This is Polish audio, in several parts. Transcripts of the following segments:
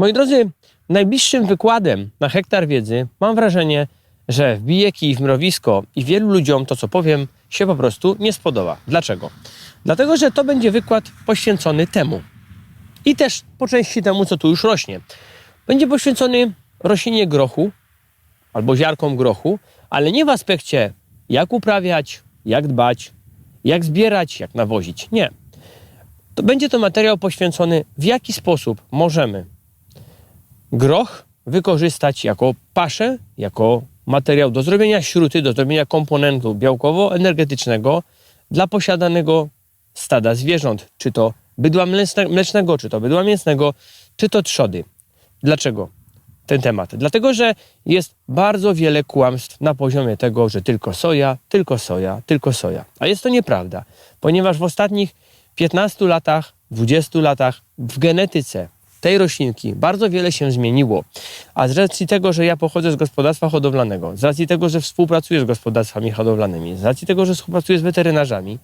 Moi drodzy, najbliższym wykładem na hektar wiedzy mam wrażenie, że wbije kij w mrowisko i wielu ludziom to, co powiem, się po prostu nie spodoba. Dlaczego? Dlatego, że to będzie wykład poświęcony temu. I też po części temu, co tu już rośnie. Będzie poświęcony roślinie grochu albo ziarkom grochu, ale nie w aspekcie jak uprawiać, jak dbać, jak zbierać, jak nawozić. Nie. To będzie to materiał poświęcony w jaki sposób możemy groch wykorzystać jako paszę, jako materiał do zrobienia śruty, do zrobienia komponentu białkowo-energetycznego dla posiadanego stada zwierząt, czy to bydła mleczne- mlecznego, czy to bydła mięsnego, czy to trzody. Dlaczego ten temat? Dlatego, że jest bardzo wiele kłamstw na poziomie tego, że tylko soja, tylko soja, tylko soja. A jest to nieprawda, ponieważ w ostatnich 15 latach, 20 latach w genetyce tej roślinki bardzo wiele się zmieniło. A z racji tego, że ja pochodzę z gospodarstwa hodowlanego, z racji tego, że współpracuję z gospodarstwami hodowlanymi, z racji tego, że współpracuję z weterynarzami,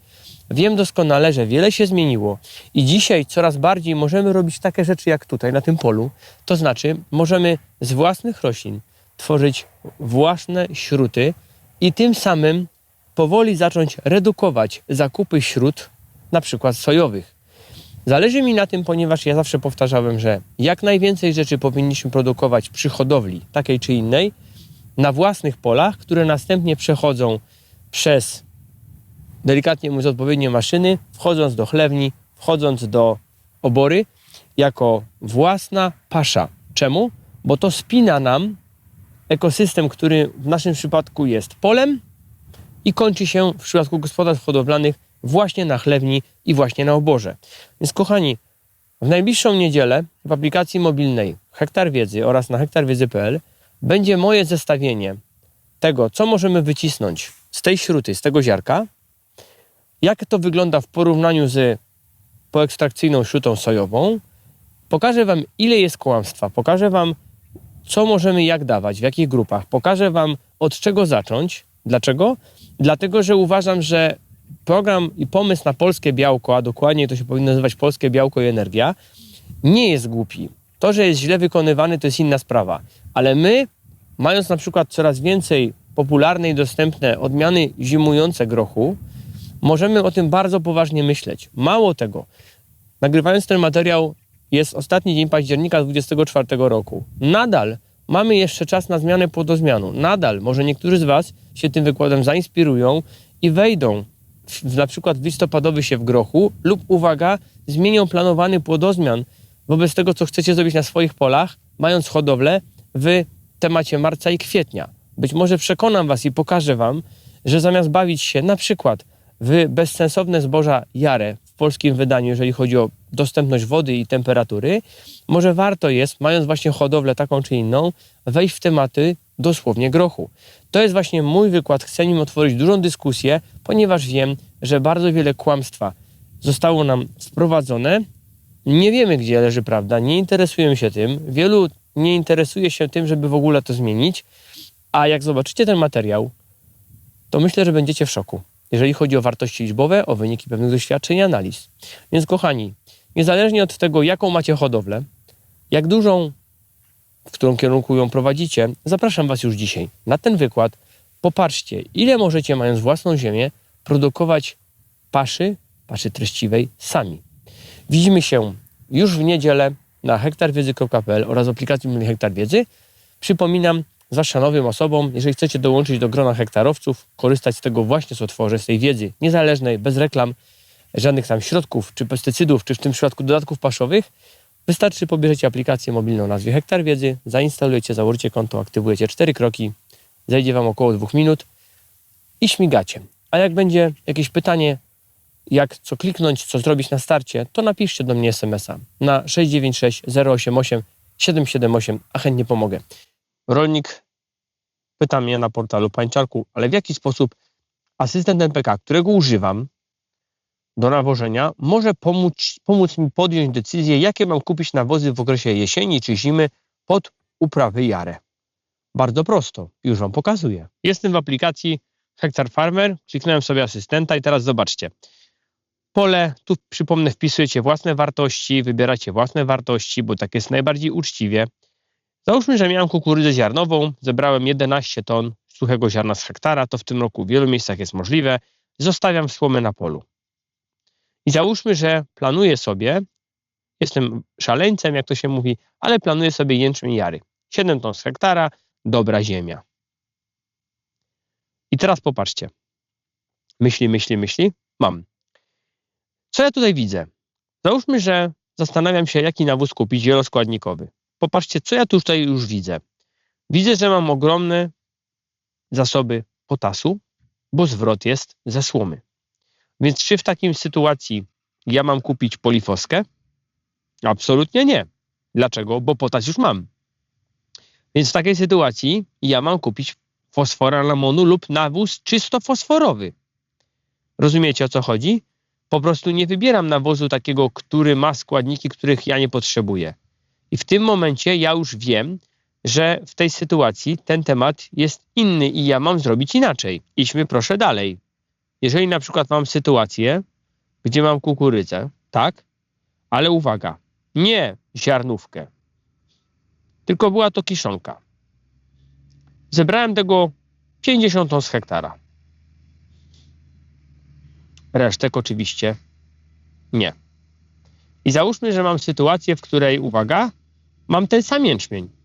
wiem doskonale, że wiele się zmieniło i dzisiaj coraz bardziej możemy robić takie rzeczy jak tutaj na tym polu. To znaczy, możemy z własnych roślin tworzyć własne śruty i tym samym powoli zacząć redukować zakupy śrut, na przykład sojowych. Zależy mi na tym, ponieważ ja zawsze powtarzałem, że jak najwięcej rzeczy powinniśmy produkować przy hodowli, takiej czy innej, na własnych polach, które następnie przechodzą przez, delikatnie mówiąc, odpowiednie maszyny, wchodząc do chlewni, wchodząc do obory, jako własna pasza. Czemu? Bo to spina nam ekosystem, który w naszym przypadku jest polem i kończy się w przypadku gospodarstw hodowlanych właśnie na chlewni i właśnie na oborze. Więc kochani, w najbliższą niedzielę w aplikacji mobilnej Hektar Wiedzy oraz na hektarwiedzy.pl będzie moje zestawienie tego, co możemy wycisnąć z tej śruty, z tego ziarka, jak to wygląda w porównaniu z poekstrakcyjną śrutą sojową. Pokażę Wam, ile jest kłamstwa, pokażę Wam, co możemy jak dawać, w jakich grupach. Pokażę Wam, od czego zacząć. Dlaczego? Dlatego, że uważam, że program i pomysł na polskie białko, a dokładnie to się powinno nazywać polskie białko i energia, nie jest głupi. To, że jest źle wykonywany, to jest inna sprawa. Ale my, mając na przykład coraz więcej popularne i dostępne odmiany zimujące grochu, możemy o tym bardzo poważnie myśleć. Mało tego, nagrywając ten materiał, jest ostatni dzień października 2024 roku. Nadal mamy jeszcze czas na zmianę płodozmianu. Nadal, może niektórzy z Was się tym wykładem zainspirują i wejdą na przykład listopadowy się w grochu lub, uwaga, zmienią planowany płodozmian wobec tego, co chcecie zrobić na swoich polach, mając hodowlę w temacie marca i kwietnia. Być może przekonam Was i pokażę Wam, że zamiast bawić się na przykład w bezsensowne zboża jare w polskim wydaniu, jeżeli chodzi o dostępność wody i temperatury, może warto jest, mając właśnie hodowlę taką czy inną, wejść w tematy dosłownie grochu. To jest właśnie mój wykład. Chcę nim otworzyć dużą dyskusję, ponieważ wiem, że bardzo wiele kłamstwa zostało nam wprowadzone. Nie wiemy, gdzie leży prawda, nie interesujemy się tym. Wielu nie interesuje się tym, żeby w ogóle to zmienić. A jak zobaczycie ten materiał, to myślę, że będziecie w szoku, jeżeli chodzi o wartości liczbowe, o wyniki pewnych doświadczeń i analiz. Więc kochani, niezależnie od tego, jaką macie hodowlę, jak dużą, w którym kierunku ją prowadzicie, zapraszam Was już dzisiaj na ten wykład. Popatrzcie, ile możecie, mając własną ziemię, produkować paszy, paszy treściwej sami. Widzimy się już w niedzielę na hektarwiedzy.pl oraz aplikacji mobilnej Hektar Wiedzy. Przypominam, zwłaszcza nowym osobom, jeżeli chcecie dołączyć do grona hektarowców, korzystać z tego właśnie, co tworzę, z tej wiedzy niezależnej, bez reklam, żadnych tam środków, czy pestycydów, czy w tym przypadku dodatków paszowych, wystarczy pobierzecie aplikację mobilną o nazwie Hektar Wiedzy, zainstalujecie, założycie konto, aktywujecie cztery kroki, zajdzie Wam około dwóch minut i śmigacie. A jak będzie jakieś pytanie, jak co kliknąć, co zrobić na starcie, to napiszcie do mnie SMS-a na 696 088 778, a chętnie pomogę. Rolnik pyta mnie na portalu Pańczarku, ale w jaki sposób asystent NPK, którego używam do nawożenia, może pomóc, pomóc mi podjąć decyzję, jakie mam kupić nawozy w okresie jesieni czy zimy pod uprawy jarę. Bardzo prosto, już Wam pokazuję. Jestem w aplikacji Hektar Farmer, kliknąłem sobie asystenta i teraz zobaczcie. pole, tu przypomnę, wpisujecie własne wartości, wybieracie własne wartości, bo tak jest najbardziej uczciwie. Załóżmy, że miałem kukurydzę ziarnową, zebrałem 11 ton suchego ziarna z hektara, to w tym roku w wielu miejscach jest możliwe. Zostawiam słomę na polu. I załóżmy, że planuję sobie, jestem szaleńcem, jak to się mówi, ale planuję sobie jęczmień jary. 7 ton z hektara, dobra ziemia. I teraz popatrzcie. Myśli, myśli, myśli. Mam. Co ja tutaj widzę? Załóżmy, że zastanawiam się, jaki nawóz kupić wieloskładnikowy. Popatrzcie, co ja tutaj już widzę. Widzę, że mam ogromne zasoby potasu, bo zwrot jest ze słomy. Więc czy w takiej sytuacji ja mam kupić polifoskę? Absolutnie nie. Dlaczego? Bo potas już mam. Więc w takiej sytuacji ja mam kupić fosfora lamonu lub nawóz czysto fosforowy. Rozumiecie o co chodzi? Po prostu nie wybieram nawozu takiego, który ma składniki, których ja nie potrzebuję. I w tym momencie ja już wiem, że w tej sytuacji ten temat jest inny i ja mam zrobić inaczej. Idźmy proszę dalej. Jeżeli na przykład mam sytuację, gdzie mam kukurydzę, tak, ale uwaga, nie ziarnówkę, tylko była to kiszonka. Zebrałem tego 50 ton z hektara. Resztek oczywiście nie. I załóżmy, że mam sytuację, w której, uwaga, mam ten sam jęczmień.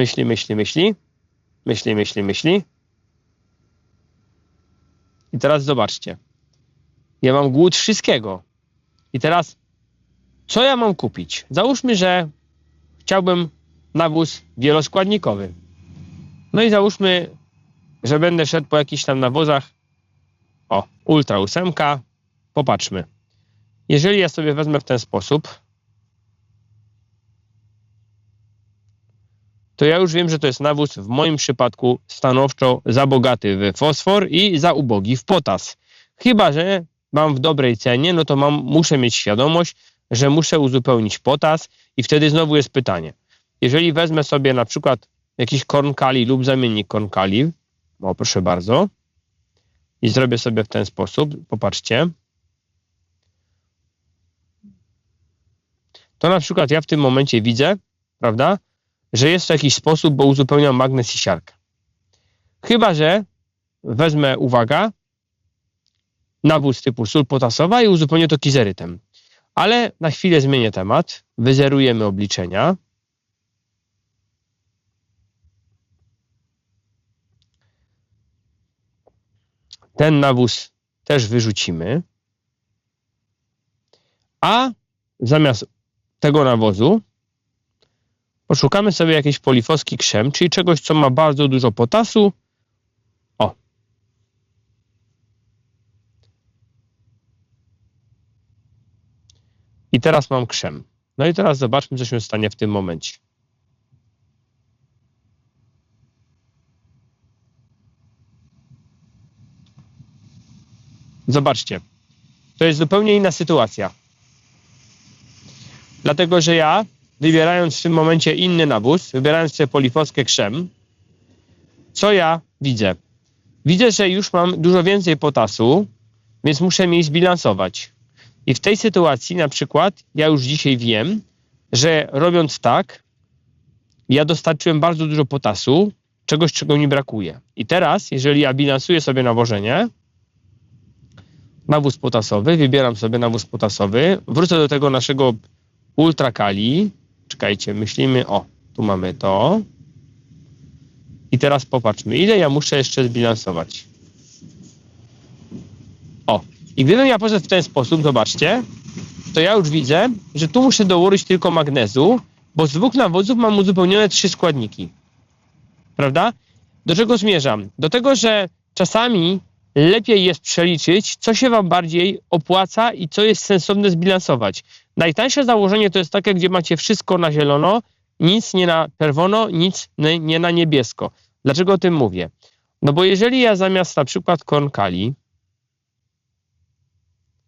Myśli, myśli, myśli. Myśli, myśli, myśli. I teraz zobaczcie. Ja mam głód wszystkiego. I teraz, co ja mam kupić? Załóżmy, że chciałbym nawóz wieloskładnikowy. No i załóżmy, że będę szedł po jakichś tam nawozach. O, Ultra 8. Popatrzmy. Jeżeli ja sobie wezmę w ten sposób, to ja już wiem, że to jest nawóz w moim przypadku stanowczo za bogaty w fosfor i za ubogi w potas. Chyba, że mam w dobrej cenie, no to mam, muszę mieć świadomość, że muszę uzupełnić potas i wtedy znowu jest pytanie. Jeżeli wezmę sobie na przykład jakiś kornkali lub zamiennik kornkali, o proszę bardzo, i zrobię sobie w ten sposób, popatrzcie, to na przykład ja w tym momencie widzę, prawda, że jest to jakiś sposób, bo uzupełniam magnes i siarkę. Chyba, że wezmę, uwaga, nawóz typu sól potasowa i uzupełnię to kizerytem. Ale na chwilę zmienię temat, wyzerujemy obliczenia. Ten nawóz też wyrzucimy. A zamiast tego nawozu poszukamy sobie jakiejś polifoski krzem, czyli czegoś, co ma bardzo dużo potasu. O. I teraz mam krzem. No i teraz zobaczmy, co się stanie w tym momencie. Zobaczcie, to jest zupełnie inna sytuacja. Dlatego, że ja wybierając w tym momencie inny nawóz, wybierając sobie polifoskę krzem, co ja widzę? Widzę, że już mam dużo więcej potasu, więc muszę mi zbilansować. I w tej sytuacji na przykład ja już dzisiaj wiem, że robiąc tak, ja dostarczyłem bardzo dużo potasu, czegoś, czego mi brakuje. I teraz, jeżeli ja bilansuję sobie nawożenie, nawóz potasowy, wybieram sobie nawóz potasowy, wrócę do tego naszego ultrakali, czekajcie, myślimy, o, tu mamy to. I teraz popatrzmy, ile ja muszę jeszcze zbilansować. O, i gdybym ja poszedł w ten sposób, zobaczcie, to ja już widzę, że tu muszę dołożyć tylko magnezu, bo z dwóch nawozów mam uzupełnione trzy składniki. Prawda? Do czego zmierzam? Do tego, że czasami lepiej jest przeliczyć, co się Wam bardziej opłaca i co jest sensowne zbilansować. Najtańsze założenie to jest takie, gdzie macie wszystko na zielono, nic nie na czerwono, nic nie na niebiesko. Dlaczego o tym mówię? No bo jeżeli ja zamiast na przykład kornkali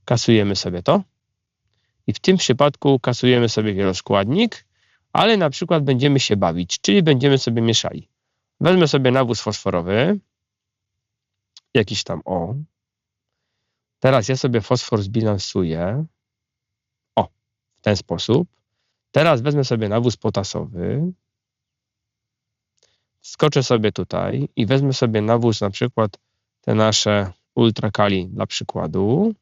kasujemy sobie to i w tym przypadku kasujemy sobie wieloskładnik, ale na przykład będziemy się bawić, czyli będziemy sobie mieszali. Wezmę sobie nawóz fosforowy, jakiś tam o. Teraz ja sobie fosfor zbilansuję. O, w ten sposób. Teraz wezmę sobie nawóz potasowy. Skoczę sobie tutaj i wezmę sobie nawóz na przykład te nasze ultrakali dla przykładu.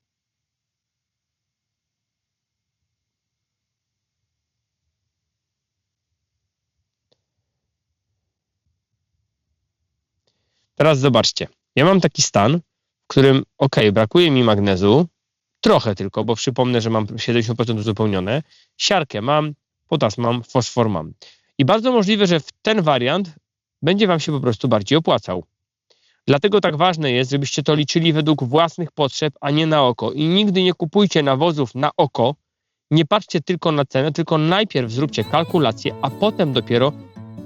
Teraz zobaczcie. Ja mam taki stan, w którym ok, brakuje mi magnezu, trochę tylko, bo przypomnę, że mam 70% uzupełnione. Siarkę mam, potas mam, fosfor mam. I bardzo możliwe, że w ten wariant będzie Wam się po prostu bardziej opłacał. Dlatego tak ważne jest, żebyście to liczyli według własnych potrzeb, a nie na oko. I nigdy nie kupujcie nawozów na oko. Nie patrzcie tylko na cenę, tylko najpierw zróbcie kalkulację, a potem dopiero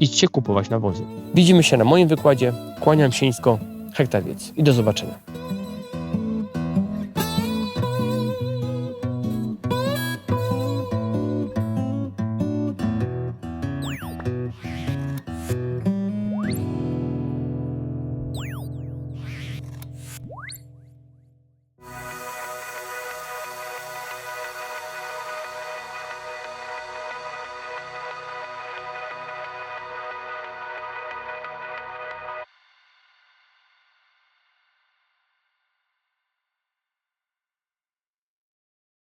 idźcie kupować nawozy. Widzimy się na moim wykładzie. Kłaniam się nisko. Hektar wiedzy. I do zobaczenia.